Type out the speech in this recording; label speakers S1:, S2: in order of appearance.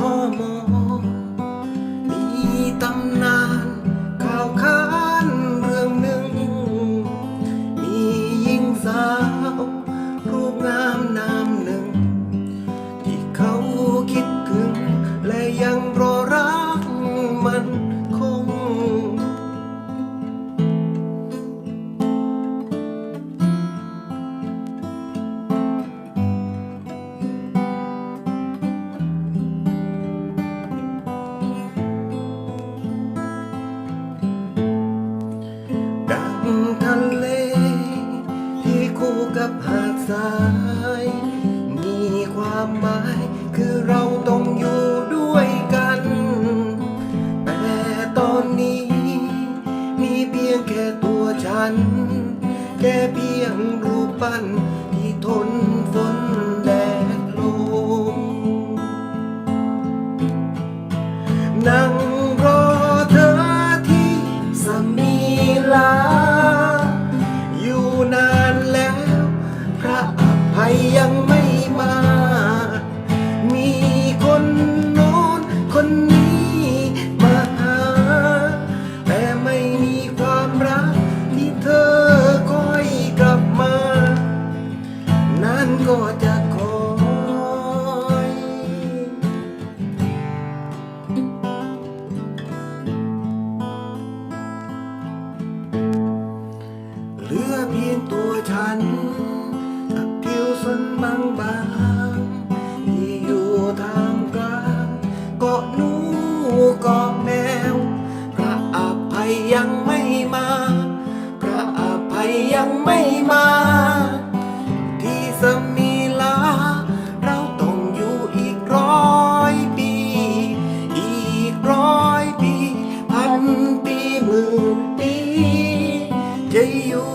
S1: ทมมี คู่กับหาดทราย มีความหมาย คือเราต้องอยู่ด้วยกัน แต่ตอนนี้ มีเพียงแค่ตัวฉัน แค่เพียงรูปปั้น ยังไม่มา มีคนโน้นคนนี้มาหา แต่ไม่มีความรักที่เธอคอยกลับมา นั้นก็จะคอยเหลือเพียงตัวฉัน บางบางที่อยู่ทางกลางเกาะนูเกาะแมว พระอภัยยังไม่มา พระอภัยยังไม่มา ที่สมีลา เราต้องอยู่อีกร้อยปี อีกร้อยปี พันปีหมื่นปีจะอยู่